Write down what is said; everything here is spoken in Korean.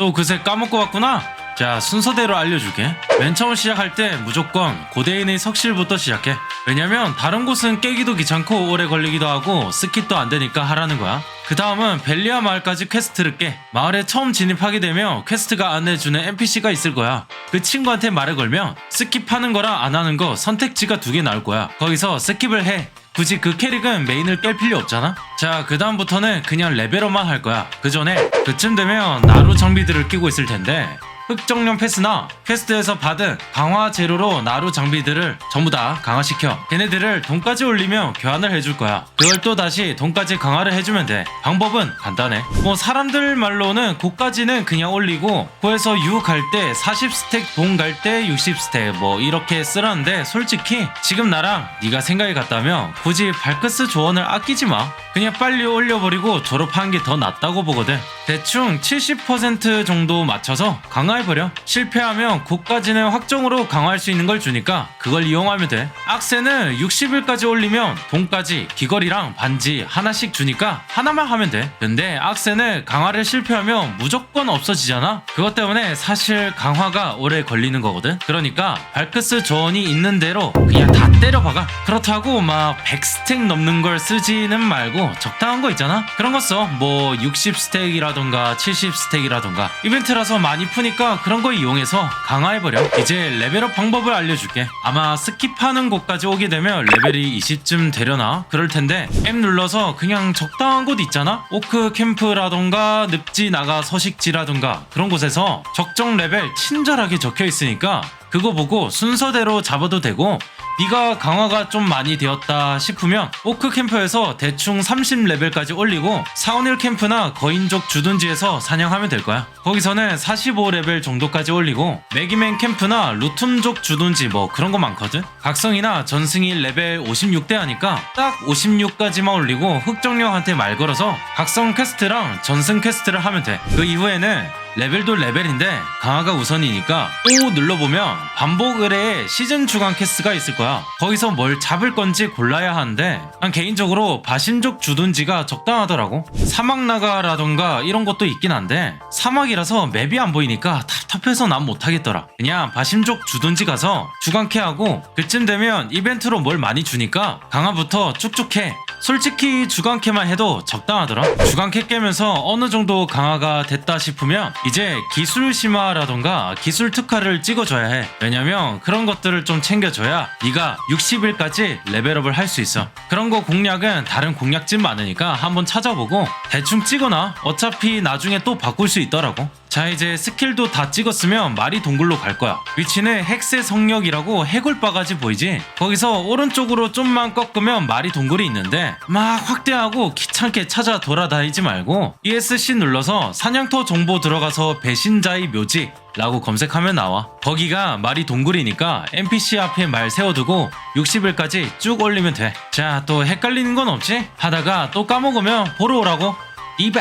또 그새 까먹고 왔구나? 자, 순서대로 알려줄게. 맨 처음 시작할 때 무조건 고대인의 석실부터 시작해. 왜냐면 다른 곳은 깨기도 귀찮고 오래 걸리기도 하고 스킵도 안 되니까 하라는 거야. 그 다음은 벨리아 마을까지 퀘스트를 깨. 마을에 처음 진입하게 되면 퀘스트가 안내해주는 NPC가 있을 거야. 그 친구한테 말을 걸면 스킵하는 거랑 안 하는 거 선택지가 두 개 나올 거야. 거기서 스킵을 해. 굳이 그 캐릭은 메인을 깰 필요 없잖아? 자, 그 다음부터는 그냥 레벨업만 할 거야. 그 전에 그쯤 되면 나루 장비들을 끼고 있을 텐데 흑정령 패스나 퀘스트에서 받은 강화 재료로 나루 장비들을 전부 다 강화시켜 걔네들을 돈까지 올리면 교환을 해줄 거야. 그걸 또 다시 돈까지 강화를 해주면 돼. 방법은 간단해. 뭐 사람들 말로는 고까지는 그냥 올리고 고에서 유갈때 40스택 돈 갈 때 60스택 뭐 이렇게 쓰라는데 솔직히 지금 나랑 네가 생각이 같다면 굳이 발크스 조언을 아끼지 마. 그냥 빨리 올려버리고 졸업하는 게 더 낫다고 보거든. 대충 70% 정도 맞춰서 강화 해버려. 실패하면 고까지는 확정으로 강화할 수 있는 걸 주니까 그걸 이용하면 돼. 악세는 60일까지 올리면 돈까지 귀걸이랑 반지 하나씩 주니까 하나만 하면 돼. 근데 악세는 강화를 실패하면 무조건 없어지잖아. 그것 때문에 사실 강화가 오래 걸리는 거거든. 그러니까 발크스 조언이 있는 대로 그냥 다 때려박아. 그렇다고 막 100스택 넘는 걸 쓰지는 말고 적당한 거 있잖아. 그런 거 써 뭐 60스택이라던가 70스택이라던가. 이벤트라서 많이 푸니까 그런 거 이용해서 강화해버려. 이제 레벨업 방법을 알려줄게. 아마 스킵하는 곳까지 오게 되면 레벨이 20쯤 되려나? 그럴 텐데 M 눌러서 그냥 적당한 곳 있잖아? 오크 캠프라던가 늪지 나가 서식지라던가 그런 곳에서 적정 레벨 친절하게 적혀 있으니까 그거 보고 순서대로 잡아도 되고 네가 강화가 좀 많이 되었다 싶으면 오크 캠프에서 대충 30레벨까지 올리고 사원일 캠프나 거인족 주둔지에서 사냥하면 될 거야. 거기서는 45레벨 정도까지 올리고 매기맨 캠프나 루툼족 주둔지 뭐 그런 거 많거든. 각성이나 전승이 레벨 56대 하니까 딱 56까지만 올리고 흑정령한테 말 걸어서 각성 퀘스트랑 전승 퀘스트를 하면 돼. 그 이후에는 레벨도 레벨인데 강화가 우선이니까 O 눌러보면 반복 의뢰에 시즌 주간 캐스가 있을 거야. 거기서 뭘 잡을 건지 골라야 하는데 난 개인적으로 바신족 주둔지가 적당하더라고. 사막 나가라던가 이런 것도 있긴 한데 사막이라서 맵이 안 보이니까 답답해서 난 못하겠더라. 그냥 바신족 주둔지 가서 주간 캐하고 그쯤 되면 이벤트로 뭘 많이 주니까 강화부터 쭉쭉 해 솔직히 주간캐만 해도 적당하더라. 주간캐 깨면서 어느 정도 강화가 됐다 싶으면 이제 기술 심화라던가 기술 특화를 찍어줘야 해. 왜냐면 그런 것들을 좀 챙겨줘야 네가 60일까지 레벨업을 할 수 있어. 그런 거 공략은 다른 공략집 많으니까 한번 찾아보고 대충 찍어놔. 어차피 나중에 또 바꿀 수 있더라고. 자 이제 스킬도 다 찍었으면 말이 동굴로 갈 거야. 위치는 핵세 성역이라고 해골 바가지 보이지? 거기서 오른쪽으로 좀만 꺾으면 말이 동굴이 있는데 막 확대하고 귀찮게 찾아 돌아다니지 말고 ESC 눌러서 사냥터 정보 들어가서 배신자의 묘지 라고 검색하면 나와. 거기가 말이 동굴이니까 NPC 앞에 말 세워두고 60일까지 쭉 올리면 돼자 또 헷갈리는 건 없지? 하다가 또 까먹으면 보러 오라고. 이봐